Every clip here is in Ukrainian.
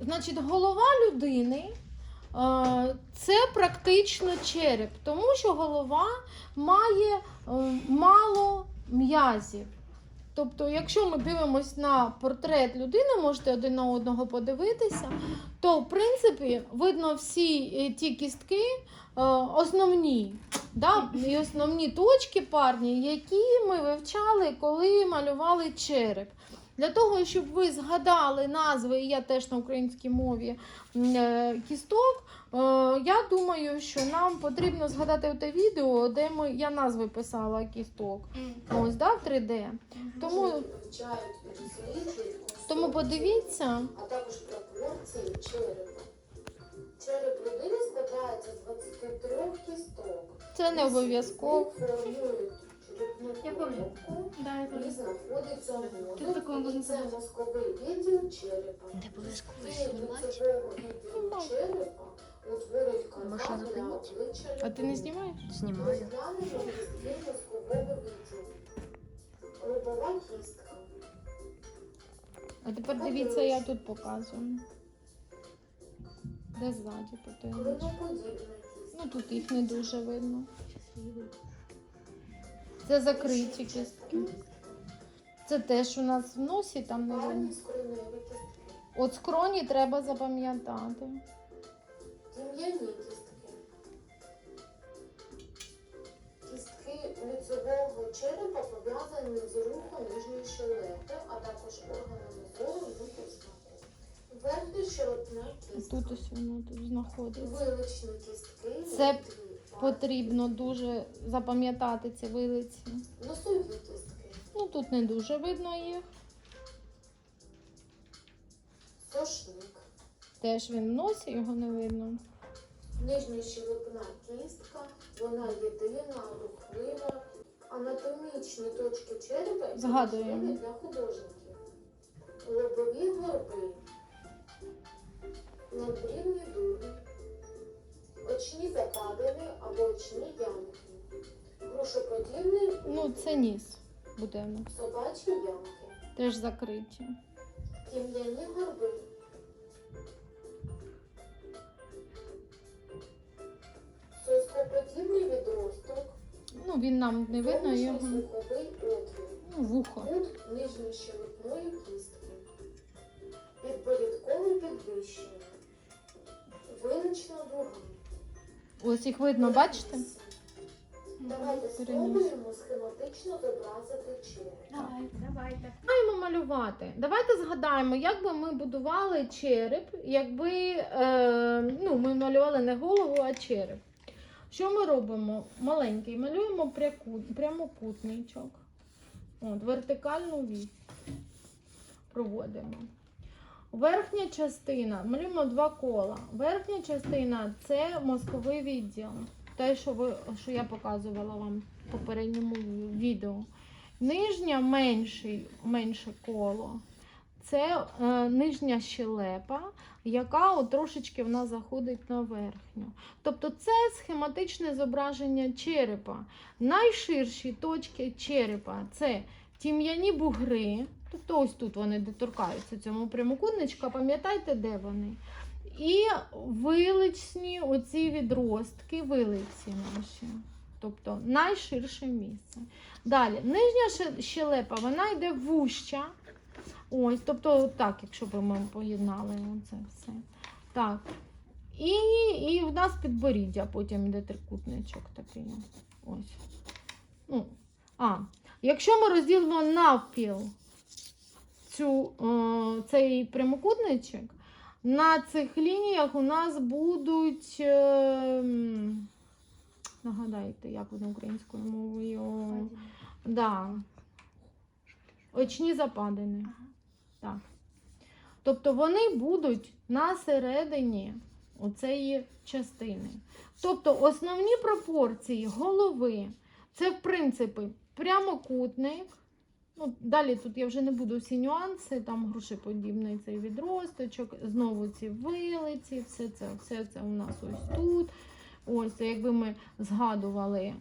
Значить, голова людини е, це практично череп, тому що голова має е, мало м'язів. Тобто, якщо ми дивимося на портрет людини, можете один на одного подивитися, то в принципі видно всі е, ті кістки основні, да? і основні точки парні, які ми вивчали, коли малювали череп. Для того, щоб ви згадали назви, і я теж на українській мові е, кісток, е, я думаю, що нам потрібно згадати те відео, де ми, я назви писала кісток. Ось, да, в 3D. Тому, тому подивіться. а також пропорції черепа. Череп людини складається з 23 кісток. Це не обов'язково. Я коробку, Да, я пам'ятаю. знаходиться Ти мозок, такого це називаєш? мозковий відділ черепа. Не обов'язково знімати. черепа утворюють канал Машина для обличчя А ти не знімаєш? Знімаю. Розглянемо кістки мозкового відділу. Лобова кістка. А тепер дивіться, я тут показую. Де ззаді. Клиноподібна кістка. Ну тут їх не дуже видно. Це закриті кістки. Це теж у нас в носі там не видно. От скроні треба запам'ятати. Тім'яні кістки. Кістки лицевого черепа пов'язані з рухом нижньої щелепи, а також органами зору і. Верхня щелепна кістка. Тут ось воно тут знаходиться. Виличні кістки. Це. Потрібно дуже запам'ятати ці вилиці. Ну тут не дуже видно їх. Сошник. Теж він в носі, його не видно. Нижня щелепна кістка, вона єдина, рухлива. Анатомічні точки черепа Згадуємо. для художників. Лобові горби, надбрівні дуги, очні западини або очні ямки, грушоподібний Ну, це ніс буде в нас. собачі ямки, Теж закриті. тім'яні горби. Соскоподібний відросток, Ну, він нам не видно його. слуховий отвір. Ну, вухо. Кут нижньої щелепної кістки. Підборідкове підвищення. Вилична дуга. Ось їх видно, бачите? Давайте спробуємо схематично зобразити череп. Давай, давайте. Маємо малювати. Давайте згадаємо, як би ми будували череп, якби е, ну, ми малювали не голову, а череп. Що ми робимо? Маленький, малюємо прямокутничок. От, вертикальну вісь проводимо. Верхня частина, малюємо два кола. Верхня частина це мозковий відділ. Те, що, ви, що я показувала вам в попередньому відео. Нижня менший, менше коло. Це е, нижня щелепа, яка от трошечки в нас заходить на верхню. Тобто це схематичне зображення черепа. Найширші точки черепа це тім'яні бугри. Тобто ось тут вони доторкаються цьому прямокутничка, пам'ятайте, де вони. І виличні оці відростки, вилиці наші. Тобто найширше місце. Далі, нижня щелепа, вона йде вуща. Ось, тобто, так, якщо б ми поєднали це все. Так. І, і в нас підборіддя, потім йде трикутничок такий. Ось. Ну, а, якщо ми розділимо навпіл цю, е, цей прямокутничок, на цих лініях у нас будуть. Е, нагадайте, як воно українською мовою. Да. Очні западини. Так. Тобто вони будуть на середині оцеї частини. Тобто основні пропорції голови це, в принципі, прямокутник. Ну, далі тут я вже не буду всі нюанси, там грушеподібний цей відросточок, знову ці вилиці, все це, все це у нас ось тут. Ось, якби ми згадували, е,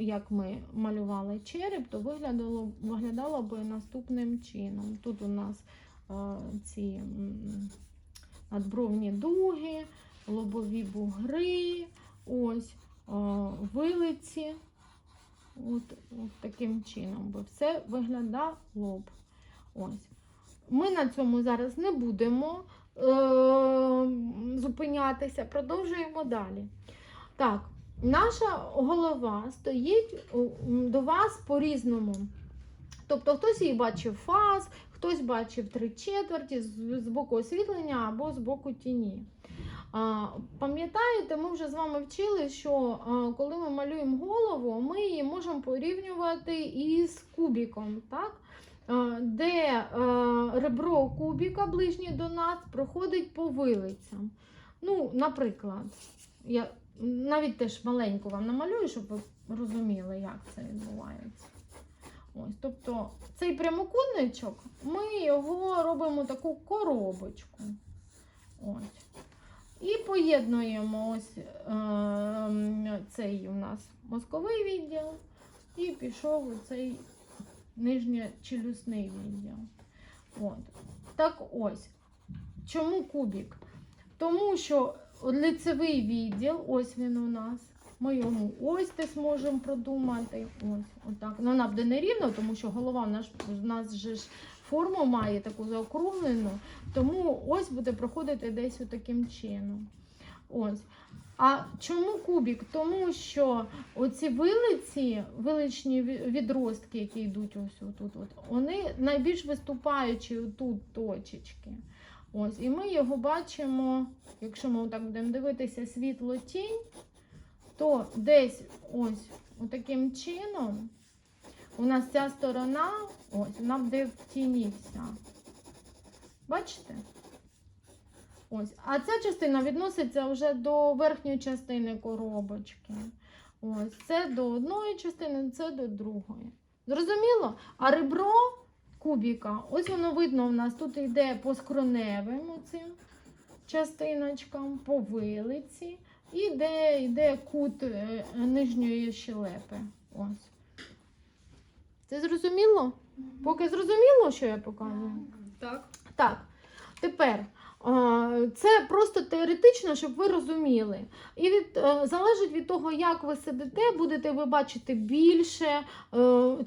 як ми малювали череп, то виглядало, виглядало би наступним чином. Тут у нас е, ці надбровні дуги, лобові бугри, ось вилиці. От, от таким чином би все виглядав лоб. Ось. Ми на цьому зараз не будемо е- зупинятися, продовжуємо далі. Так, наша голова стоїть до вас по-різному. Тобто хтось її бачив фаз, хтось бачив три четверті з боку освітлення або з боку тіні. Пам'ятаєте, ми вже з вами вчили, що коли ми малюємо голову, ми її можемо порівнювати із кубіком, так? Де ребро кубіка ближнє до нас проходить по вилицям. Ну, наприклад, я навіть теж маленьку вам намалюю, щоб ви розуміли, як це відбувається. Ось, тобто цей прямокутничок, ми його робимо таку коробочку. Ось. І поєднуємо ось е, цей у нас мозковий відділ, і пішов цей нижньочелюсний відділ. От. Так ось. Чому кубік? Тому що лицевий відділ, ось він у нас. Ми йому ось десь можемо продумати. Ось, отак. Ну, вона буде нерівно, тому що голова в нас, в нас же ж форму має таку заокруглену. Тому ось буде проходити десь таким чином. Ось. А чому кубік? Тому що оці вилиці, виличні відростки, які йдуть ось отут, от, вони найбільш виступаючі тут точечки. Ось, і ми його бачимо, якщо ми так будемо дивитися світло тінь, то десь ось таким чином у нас ця сторона, ось, вона буде в тіні вся. Бачите? Ось. А ця частина відноситься вже до верхньої частини коробочки. Ось. Це до одної частини, це до другої. Зрозуміло? А ребро кубіка, ось воно видно у нас тут йде по скроневим цим частиночкам, по вилиці, і йде, йде кут е, нижньої щелепи. Ось. Це зрозуміло? Поки зрозуміло, що я показую? Так. Так, тепер це просто теоретично, щоб ви розуміли. І від, е, залежить від того, як ви сидите, будете ви бачити більше е,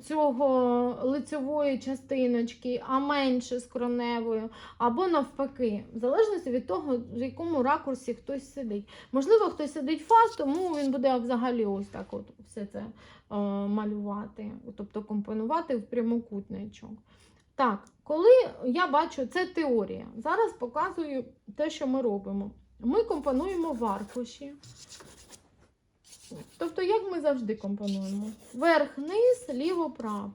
цього лицевої частиночки, а менше скроневої, або навпаки, в залежності від того, в якому ракурсі хтось сидить. Можливо, хтось сидить фаст, тому він буде взагалі ось так от все це е, малювати, тобто компонувати в прямокутничок. Так, коли я бачу, це теорія. Зараз показую те, що ми робимо. Ми компонуємо в аркуші. Тобто, як ми завжди компонуємо? Верх, низ, ліво, право.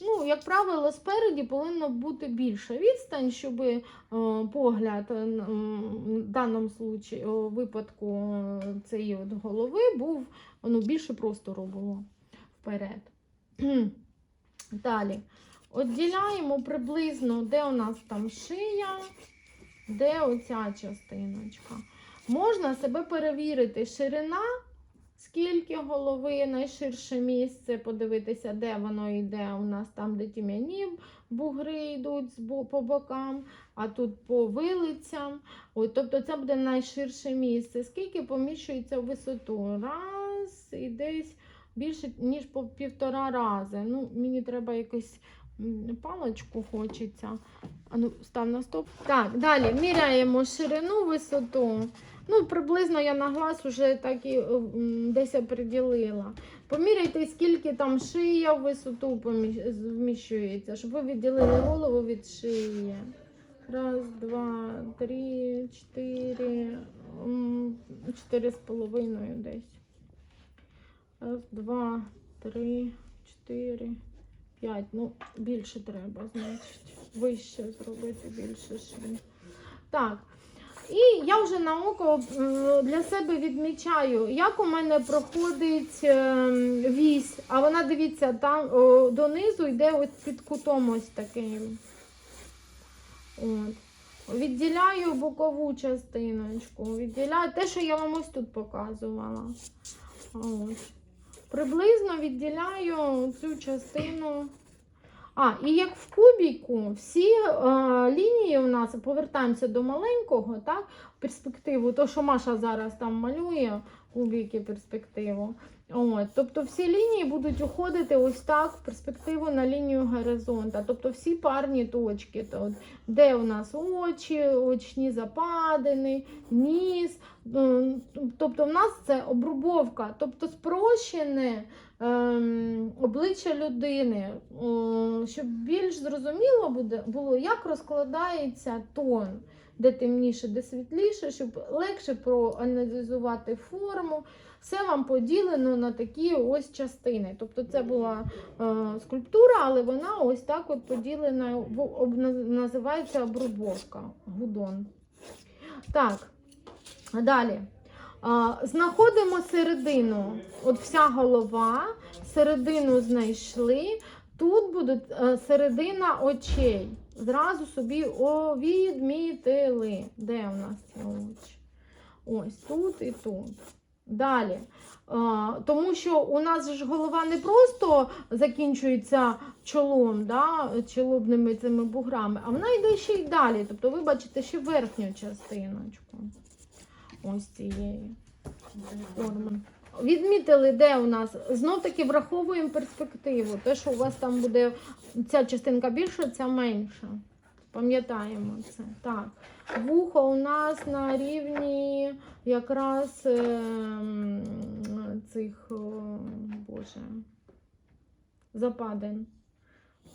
Ну, як правило, спереді повинна бути більша відстань, щоб е, погляд е, в даному випадку е, цієї от голови був ну, більше простору було вперед. Далі. Отділяємо приблизно, де у нас там шия, де оця частиночка. Можна себе перевірити, ширина, скільки голови, найширше місце, подивитися, де воно йде. У нас там, де тім'яні бугри йдуть по бокам, а тут по вилицям. От, тобто це буде найширше місце. Скільки поміщується в висоту? Раз і десь більше, ніж по півтора рази. Ну, мені треба якось м, паличку хочеться. А ну, став на стоп. Так, далі міряємо ширину, висоту. Ну, приблизно я на глаз вже так і десь оприділила. Поміряйте, скільки там шия в висоту вміщується, щоб ви відділили голову від шиї. Раз, два, три, чотири, чотири з половиною десь. Раз, два, три, чотири, п'ять. Ну, більше треба, значить. Вище зробити більше швів. Так. І я вже на око для себе відмічаю, як у мене проходить е, вісь. А вона, дивіться, там донизу йде ось під кутом ось таким. От. Відділяю бокову частиночку. Відділяю те, що я вам ось тут показувала. Ось. Приблизно відділяю цю частину. А, і як в кубіку, всі е, лінії у нас повертаємося до маленького, так? Перспективу, то, що Маша зараз там малює, кубіки перспективу. От, тобто всі лінії будуть уходити ось так в перспективу на лінію горизонта. Тобто всі парні точки, то, от, де у нас очі, очні западини, ніс. Тобто в нас це обрубовка, тобто спрощене ем, обличчя людини, О, щоб більш зрозуміло буде, було, як розкладається тон, де темніше, де світліше, щоб легше проаналізувати форму. Все вам поділено на такі ось частини. Тобто це була е, скульптура, але вона ось так от поділена, об- називається обрубовка, гудон. Так, далі. Знаходимо середину. От вся голова, середину знайшли. Тут буде е, середина очей. Зразу собі відмітили. Де у нас ці? Ось тут і тут. Далі. А, тому що у нас ж голова не просто закінчується чолом, да, чолобними цими буграми, а вона йде ще й далі. Тобто ви бачите ще верхню частиночку. Ось цієї форми. Відмітили, де у нас знов таки враховуємо перспективу. Те, що у вас там буде ця частинка більша, ця менша. Пам'ятаємо це. Так. Вухо у нас на рівні якраз ем, цих, о, боже, западин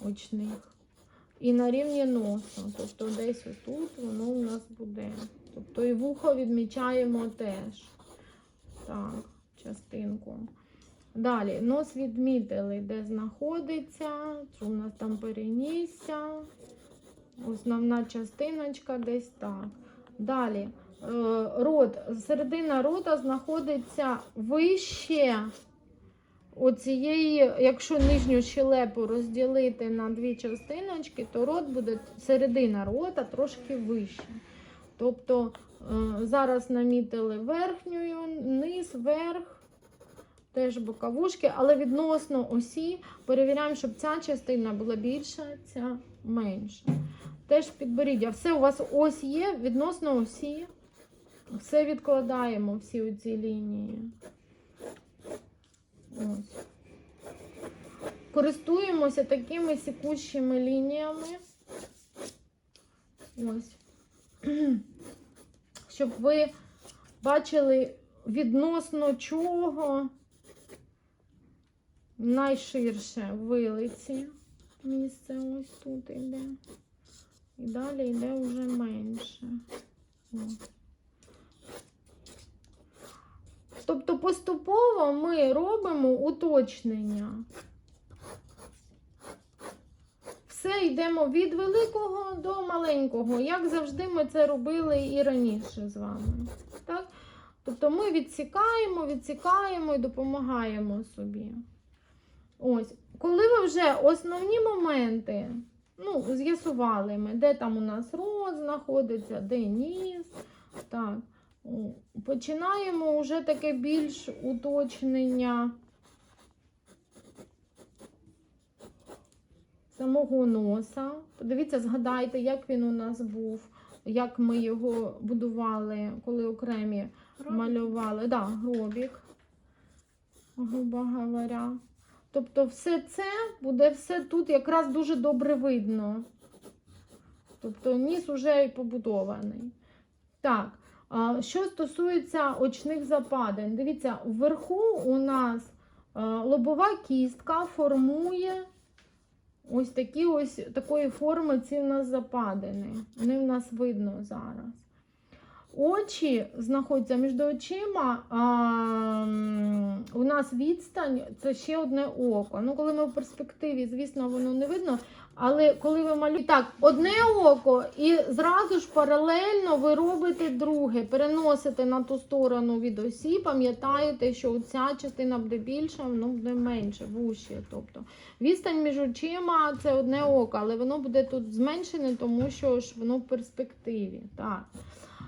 очних. І на рівні носу. Тобто десь отут воно у нас буде. Тобто і вухо відмічаємо теж. Так, частинку. Далі, нос відмітили, де знаходиться, що у нас там перенісся. Основна частиночка десь так. Далі. е, Рот. Середина рота знаходиться вище оцієї, якщо нижню щелепу розділити на дві частиночки, то рот буде середина рота трошки вище. Тобто зараз намітили верхньою, низ, верх, теж боковушки, але відносно осі перевіряємо, щоб ця частина була більша, ця менша. Теж підборіддя. Все у вас ось є відносно осі. Все відкладаємо, всі оці лінії. Ось. Користуємося такими сікущими лініями. Ось. Щоб ви бачили відносно чого найширше вилиці. Місце ось тут іде. І далі йде вже менше. Тобто поступово ми робимо уточнення. Все йдемо від великого до маленького, як завжди ми це робили і раніше з вами. Так? Тобто ми відсікаємо, відсікаємо і допомагаємо собі. Ось, коли ви вже основні моменти ну, з'ясували ми, де там у нас рот знаходиться, де ніс. Так. Починаємо вже таке більш уточнення самого носа. Подивіться, згадайте, як він у нас був, як ми його будували, коли окремі малювали. Да, гробік, грубо говоря. Тобто все це буде все тут якраз дуже добре видно. Тобто ніс уже і побудований. Так, що стосується очних западин, дивіться, вверху у нас лобова кістка формує ось такі ось такої форми ці в нас западини. Вони в нас видно зараз. Очі знаходяться між очима. А, у нас відстань це ще одне око. Ну, коли ми в перспективі, звісно, воно не видно. Але коли ви малюєте так, одне око, і зразу ж паралельно ви робите друге, переносите на ту сторону від осі, пам'ятаєте, що ця частина буде більша, воно буде менше, вужче. Тобто відстань між очима це одне око, але воно буде тут зменшене, тому що ж воно в перспективі. Так.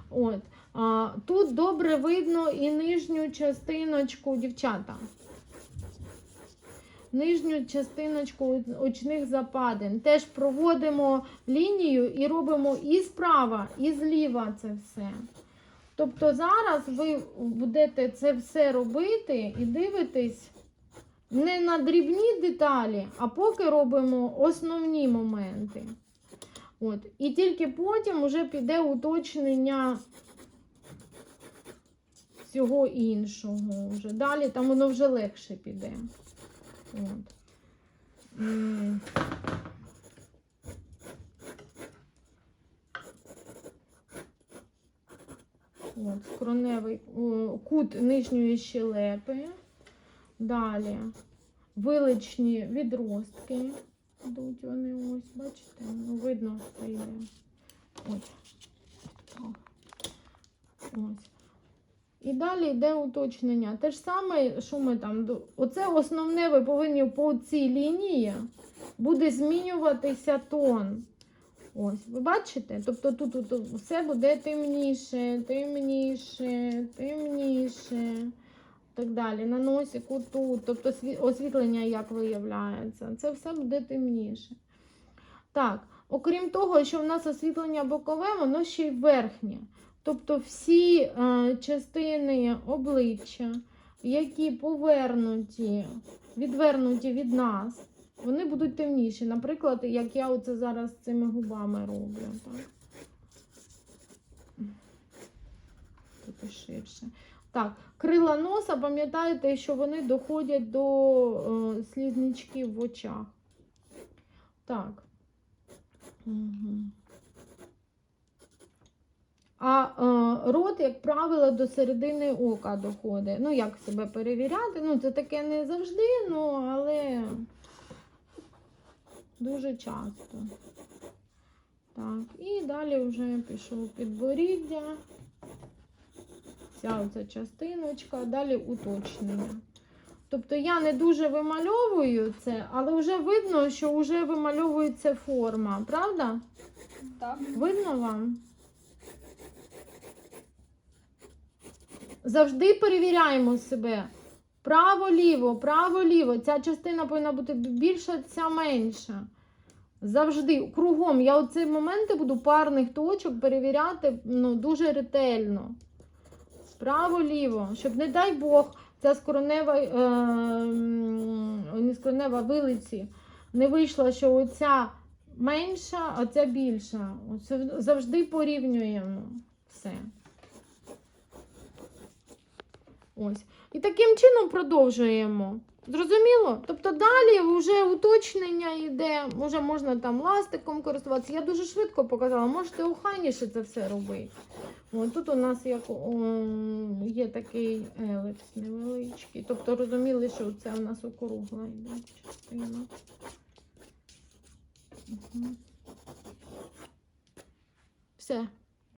От. А, тут добре видно і нижню частиночку дівчата. Нижню частиночку очних западин. Теж проводимо лінію і робимо і справа, і зліва це все. Тобто зараз ви будете це все робити і дивитесь не на дрібні деталі, а поки робимо основні моменти. От. І тільки потім вже піде уточнення всього іншого. Вже. Далі там воно вже легше піде. От. От, скроневий кут нижньої щелепи. Далі виличні відростки. Йдуть вони ось, бачите, ну видно, що є. Ось. Ось. І далі йде уточнення. Те ж саме, що ми там. Оце основне, ви повинні по цій лінії буде змінюватися тон. Ось, ви бачите? Тобто тут, тут все буде темніше, темніше, темніше. Так далі. На носику тут. Тобто освітлення як виявляється. Це все буде темніше. Так, окрім того, що в нас освітлення бокове, воно ще й верхнє. Тобто всі е, частини обличчя, які повернуті, відвернуті від нас, вони будуть темніші. Наприклад, як я оце зараз цими губами роблю. Так. Тут ширше. Так, крила носа, пам'ятаєте, що вони доходять до е, слізничків в очах. Так. Угу. А е, рот, як правило, до середини ока доходить. Ну, як себе перевіряти? Ну, це таке не завжди, ну, але дуже часто. Так, і далі вже пішов підборіддя. Ця оця частиночка, далі уточнення. Тобто я не дуже вимальовую це, але вже видно, що вже вимальовується форма, правда? Так. Видно вам? Завжди перевіряємо себе. Право-ліво, право-ліво. Ця частина повинна бути більша, ця менша. Завжди, кругом. Я оці моменти буду парних точок перевіряти ну, дуже ретельно. Право-ліво, щоб, не дай Бог, ця скоронева, е, не скоронева вилиці не вийшло, що оця менша, а ця більша. Оце завжди порівнюємо все. Ось. І таким чином продовжуємо. Зрозуміло? Тобто далі вже уточнення йде, вже можна там ластиком користуватися. Я дуже швидко показала, можете охайніше це все робити. О, тут у нас як, о, є такий елепс невеличкий. Тобто розуміли, що це у нас округла йде частина. Мгм. Все.